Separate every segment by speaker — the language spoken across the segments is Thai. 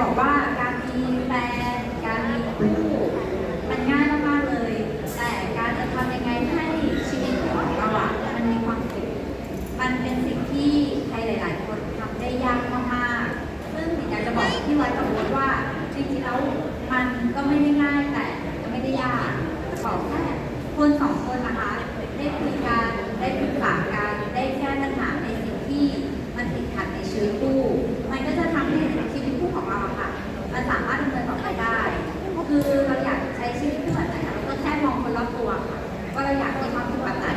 Speaker 1: บอกว่าการมีแฟนการมีคู่มันง่ายมากๆเลย แต่การจะทำยังไงให้ชีวิตของเราอะมันมีความสุขมันเป็นสิ่งที่ใครหลาย ๆ คนทำได้ยากมากๆซึ่งอยากจะบอกพี่ไว้กับโบ๊ทว่าจริงๆแล้วมันก็ไม่ได้ง่ายแต่ก็ไม่ได้ยากขอแค่คนสองคนนะคะได้คุยกันได้ปรึกษากันได้แก้ปัญหาในสิ่งที่มันติดขัดในชีวิตคู่ คือเราอยากใช้ชีวิตคู่แบบไหนเราก็แค่มองคนรอบตัวค่ะว่าเราอยากมีความสุขแบบไหน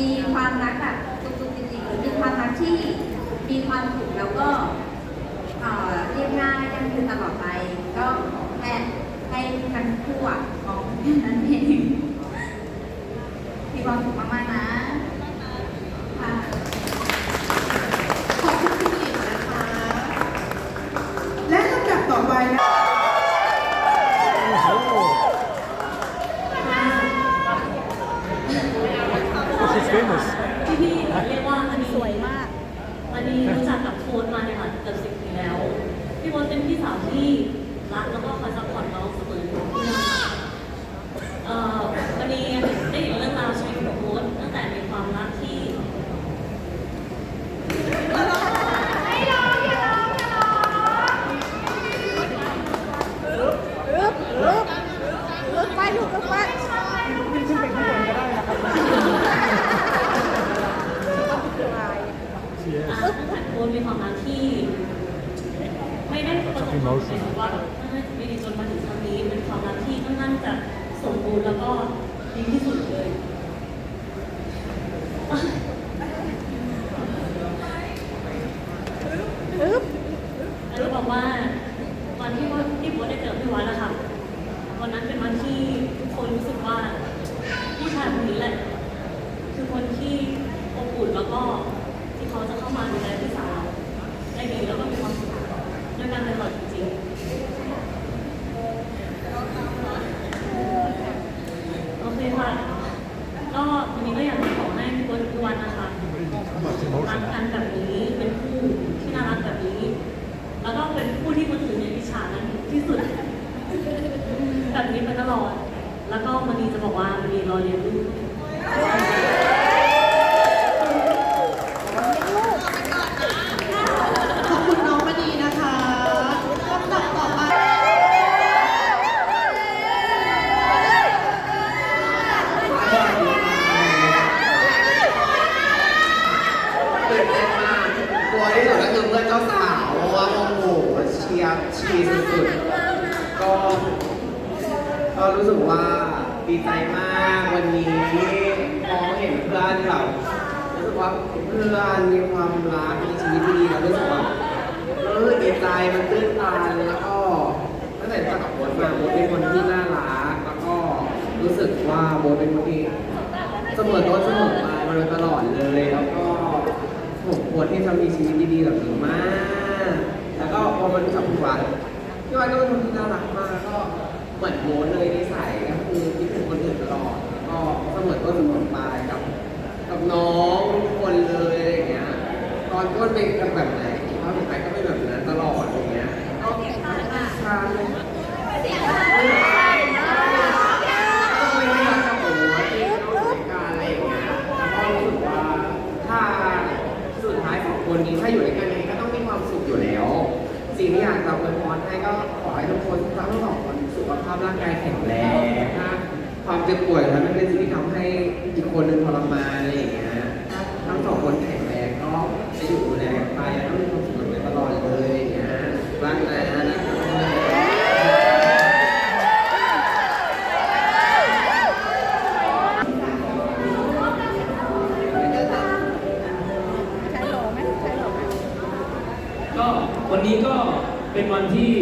Speaker 1: มีความรักแบบสุขๆจริงๆหรือมีความรักที่มีความสุขแล้วก็เอ่อเรียบง่ายยั่งยืนตลอดไป ก็ขอแค่ให้ทั้งคู่อะของนั้นเองมีความสุขมากๆนะค่ะ
Speaker 2: ขอบคุณคุณหญิงนะคะ และลำดับต่อไปนะ
Speaker 3: She's famous.
Speaker 4: พี่พี่ๆเรียกว่าอันนี้สวยมาก อันนี้รู้จักกับโค้ดมาเนี่ยค่ะเกือบสิบปีแล้ว พี่โค้ดเป็นพี่สาวที่รักแล้วก็คอยซัพพอร์ตเราเสมออยู่เอ่อวันนี้ได้เห็นเรื่องราวชีวิตของโค้ดตั้งแต่มีความรักที่
Speaker 3: She is.
Speaker 4: อ่าตั้งแต่โค้ดมีความรักที่ ไม่ได้ประสบความสำเร็จหรือว่าแบบไม่ดีจนมาถึงครั้งนี้เป็นความรักที่ค่อนข้างจะสมบูรณ์แล้วก็ดีที่สุดเลย แล้วก็บอกว่าวันที่ว่าที่โบ๊ทได้เจอพี่วัดนะคะวันนั้นเป็นวันที่ทุกคนรู้สึกว่าผู้ชายคนนี้แหละ คือคนที่อบอุ่นแล้วก็ที่ เขาจะเข้ามาดูแลพี่สาวได้ดีแล้วก็มีความสุขด้วยกันตลอดจริงๆโอเคค่ะก็วันนี้ก็อยากจะขอให้พี่โบ๊ทพี่วันนะคะรักกันแบบนี้เป็นคู่ที่น่ารักแบบนี้ แล้วก็เป็นคู่ที่คนอื่นในวิชานั้นที่สุดแบบนี้ไปตลอด แล้วก็มันนี้จะบอกว่ามันนี้รอเรียนลูก
Speaker 2: ขอบคุณน้องมณีนะคะลำดับต่อไป
Speaker 5: ตื่นเต้นมากกลัวที่สุดก็คือเพื่อนเจ้าสาวเพราะว่าโอ้โหเชี ยร์ชีสุดๆ ก็ก็รู้สึกว่าดีใจมากวันนี้มองเห็นเพื่อนแบบรู้สึกว่าเพื่อนมีความรักมีชีวิตที่ดีแล้วรู้สึกว่าเออดีใจมันตื้นตันแล้วก็ตั้งแต่เจอกับโบ๊ทมาโบ๊ทเป็นคนที่น่ารักแล้วก็รู้สึกว่าโบ๊ทเป็นคนที่เสมอต้นเสมอปลายมาโดยตลอดเลย แล้วก็ผมควรที่จะมีชีวิตดีๆแบบนี้มาก แล้วก็พอมารู้จักพี่วัด พี่วัดก็เป็นคนที่น่ารักมากก็เหมือนโมดเลยนิสัยก็คือคิดถึงคนอื่นตลอดแล้วก็เสมอต้นเสมอปลายกับ กับน้องทุกคนเลยอะไรอย่างเงี้ย ตอนต้นเป็นกันแบบไหนตอนสุดท้ายก็เป็นแบบนั้นตลอดอย่างเงี้ยก็ใช่ก็ไม่ได้รักกับโมดที่ต้องจัดการอะไรอย่างเงี้ยแล้วก็รู้สึกว่าถ้าสุดท้ายสองคนนี้ถ้าอยู่ด้วยกันยังไงก็ต้องมีความสุขอยู่แล้ว สิ่งที่อยากจะอวยพรให้ ก็ขอให้ทุกคนทั้งสองคนสุขภาพร่างกายแข็งแรงถ้าความเจ็บป่วยนั้นไม่เป็นสิ่งที่ทำให้อีกคนหนึ่งทรมานอะไรอย่างเงี้ยถ้าทั้งสองคนแข็งแรงก็จะอยู่ดูแลกันไปแล้วก็มีความสุขกันไปตลอดเลยอย่างเงี้ยรักนะนะ
Speaker 6: ก็วันนี้ก็ เป็นวันที่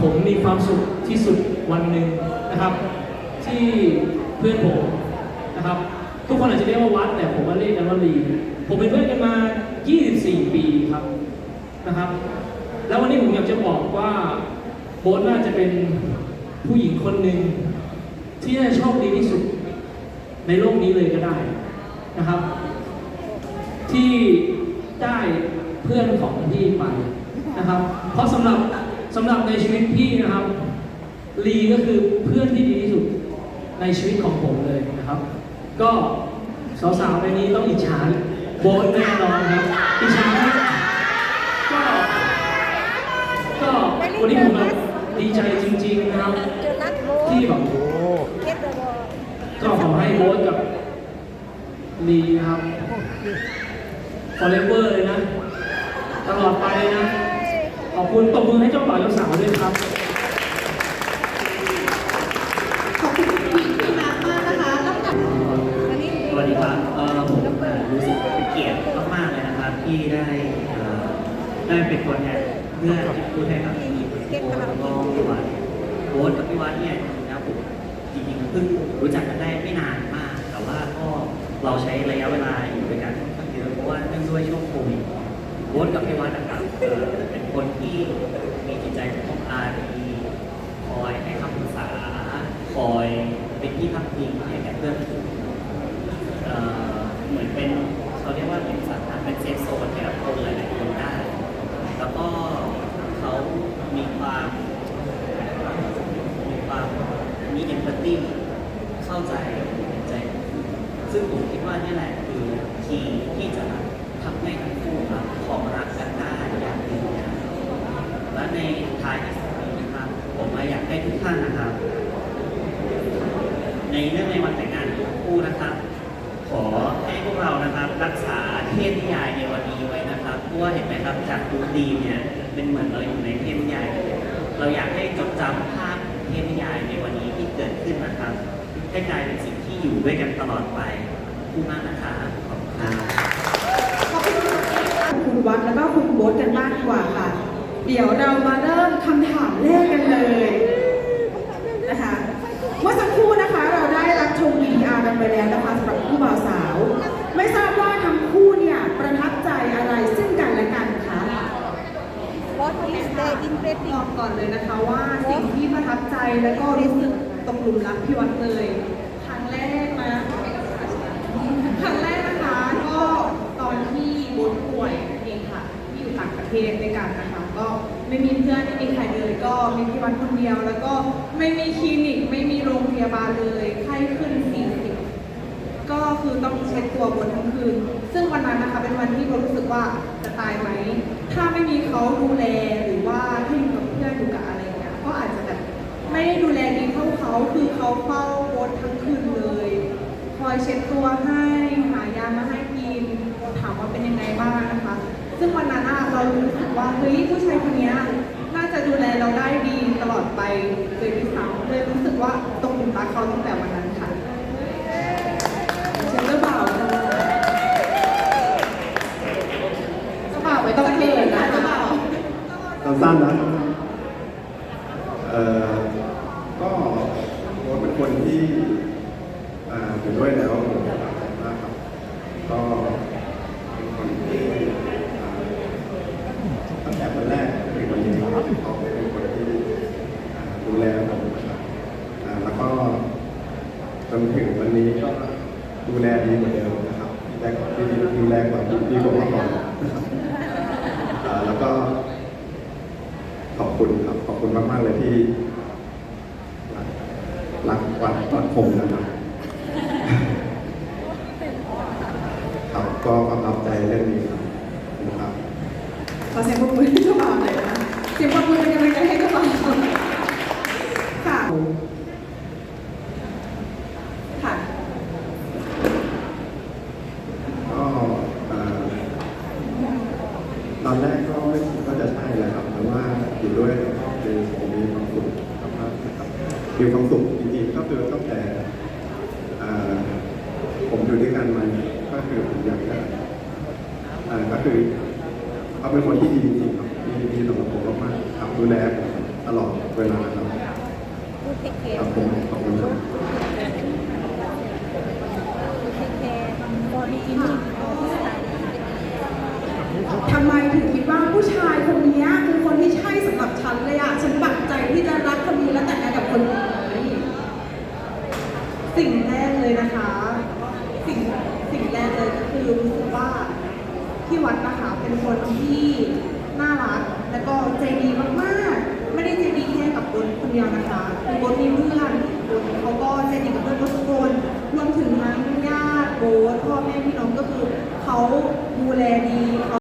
Speaker 6: ผมมีความสุขที่สุดวันหนึ่งนะครับ ที่เพื่อนผมนะครับ ทุกคนอาจจะเรียกว่าวัด แต่ผมว่าเรียกกันว่าลีผมเป็นเพื่อนกันมา 24 ปีครับนะครับ แล้ววันนี้ผมอยากจะบอกว่าโบ๊ทน่าจะเป็นผู้หญิงคนหนึ่งที่น่าโชคดีที่สุดในโลกนี้เลยก็ได้นะครับ ที่ได้เพื่อนของพี่ไป นะครับ เพราะสำหรับสำหรับในชีวิตพี่นะครับลีก็คือเพื่อนที่ดีที่สุดในชีวิตของผมเลยนะครับ ก็สาวๆในนี้ต้องอิจฉาโบนแน่นอนครับอิจฉาก็ก็วันนี้ผมแบบดีใจจริงๆนะครับ ที่แบบก็ขอให้โบ๊ทกับลีนะครับ forever เลยนะ ตลอดไปเลยนะ ขอบคุณตบมือให้เจ้าบ่าวเจ้าสาวด้วยครับ
Speaker 2: ขอบคุณพี่พี่นัทมากนะคะลำดับ
Speaker 7: สวัสดีครับเอ่อผมรู้สึกเป็นเกียรติมากๆเลยนะครับที่ได้เอ่อได้เป็นตัวแทนเพื่อนพูดให้กับพี่โบ๊ทแล้วก็พี่วัดโบ๊ทกับพี่วัดเนี่ยจริงๆแล้วผมจริงๆเพิ่งรู้จักกันได้ไม่นานมาก แต่ว่าก็เราใช้ระยะเวลาอยู่ด้วยกันค่อนข้างเยอะเพราะว่าเนื่องด้วยช่วงโควิด โบ๊ทกับพี่วัดนะครับเป็นคนที่มีจิตใจของอาดีคอยให้คำปรึกษา คอยเป็นที่พักพิงให้แก่เพื่อนเหมือนเป็นเขาเรียกว่าเป็นสถานเป็นเซฟโซนให้กับคนหลายๆคนได้ แล้วก็เขามีความมีความมีเอมพัตตีเข้าใจเห็นใจ ซึ่งผมคิดว่านี่แหละคือคีย์ที่จะ ทำให้ทั้งคู่ของรักกันได้อย่างยืนยาวและในท้ายที่สุดนะครับ ผมอยากให้ทุกท่านนะครับ ในเรื่องในวันแต่งงานของทั้งคู่นะครับ ขอให้พวกเรานะครับรักษาเทพนิยายในวันนี้ไว้นะครับเพราะว่าเห็นไหมครับจากดูดีเนี่ยเป็นเหมือนเราอยู่ในเทพนิยายเลยเราอยากให้จดจำภาพเทพนิยายในวันนี้ที่เกิดขึ้นนะครับให้กลายเป็นสิ่งที่อยู่ด้วยกันตลอดไปขอบคุณมากนะครับขอบคุณครับ
Speaker 2: ขอบคุณคุณ วัดแล้วก็คุณโบ๊ทกันบ้างดีกว่าค่ะ เดี๋ยวเรามาเริ่มคำถามแรกกันเลยนะคะเมื่อสักครู่นะคะเราได้รับชม VTR กันไปแล้วนะคะสำหรับคู่บ่าวสาว ไม่ทราบว่าทั้งคู่เนี่ยประทับใจอะไรซึ่งกันและกันคะ
Speaker 8: What is the
Speaker 2: บ
Speaker 8: interesting
Speaker 2: อกก่อนเลยนะคะว่าสิ่งที่ประทับใจแล้วก็รู้สึกตกหลุมรักพี่วัดเลยครั้งแรกนะครั้งแรกนะคะก็ตอนที่บุญป่วย ต่างประเทศด้วยกันนะคะ ก็ไม่มีเพื่อนไม่มีใครเลย ก็มีพี่วัดคนเดียว แล้วก็ไม่มีคลินิกไม่มีโรงพยาบาลเลยไข้ขึ้น40ก็คือต้องเช็ดตัวบนทั้งคืน ซึ่งวันนั้นนะคะเป็นวันที่เรารู้สึกว่าจะตายไหม ถ้าไม่มีเขาดูแลหรือว่าถ้าอยู่กับเพื่อนอยู่กับอะไรเงี้ยก็อาจจะแบบไม่ได้ดูแลดีเท่าเขาคือเขาเฝ้าบนทั้งคืนเลย คอยเช็ดตัวให้หายามาให้กินถามว่าเป็นยังไงบ้างนะคะ เรารู้สึกว่าเฮ้ยผู้ชายคนนี้น่าจะดูแลเราได้ดีตลอดไปเลยที่สามเลยรู้สึกว่าตกหลุมรักเขาตั้งแต่วันนั้นค่ะเชิญเจ้าบ่าวค่ะเจ้าบ่าวไม่ต้องเขินนะเจ้าบ่าว
Speaker 9: สั้นๆนะเอ่อก็โบ๊ทเป็นคนที่อ่าอยู่ด้วยแล้วผมประทับใจมากครับ ก็เป็นคนที่อ่าตั้งแต่วันแรกถึงวันนี้เขาเป็นคนที่อ่าดูแลผมนะครับอ่าแล้วก็ จนถึงวันนี้ก็ดูแลดีเหมือนเดิมนะครับแต่ดีดูแลกว่าดีกว่าเมื่อก่อนนะครับอ่าแล้วก็ขอบคุณครับขอบคุณมากๆเลยที่รักรักวัดรักผมนะครับครับก็ประทับใจเรื่องนี้ครับนะครับ
Speaker 2: ขอเสียงปรบมือให้เจ้าบ่าวหน่อยนะเสียงปรบมือเป็นกำลังใจให้เจ้าบ่าวค่ะค่ะ
Speaker 9: ก็เอ่อตอนแรกก็ไม่คิดว่าจะใช่แหละครับ แต่ว่าอยู่ด้วยแล้วก็คือผมมีความสุขมากๆนะครับ มีความสุขจริงๆก็คือตั้งแต่ผมอยู่ด้วยกันมาเนี่ยก็คือผมอยากจะก็คือเขาเป็นคนที่ดีจริงๆครับดีดีสำหรับผมมากๆครับดูแลผมตลอดเวลาครับครับผมขอบคุณครับ
Speaker 2: ทำไมถึงคิดว่าผู้ชายคนนี้คือคนที่ใช่สำหรับฉันเลยอะ ฉันปักใจที่จะรักคนนี้และแต่งงานกับคนนี้ สิ่งแรกเลยนะคะ สิ่งสิ่งแรกเลยก็ คือรู้สึกว่าพี่วัดนะคะเป็นคนที่น่ารักแล้วก็ใจดีมากๆ ไม่ได้ใจดีแค่กับโบทคนเดียวนะคะคือโบทมีเพื่อนโบนเขาก็ใจดีกับเพื่อนทุกคนรวมถึงทั้งญาติโบทพ่อแม่พี่น้องก็คือเขาดูแลดี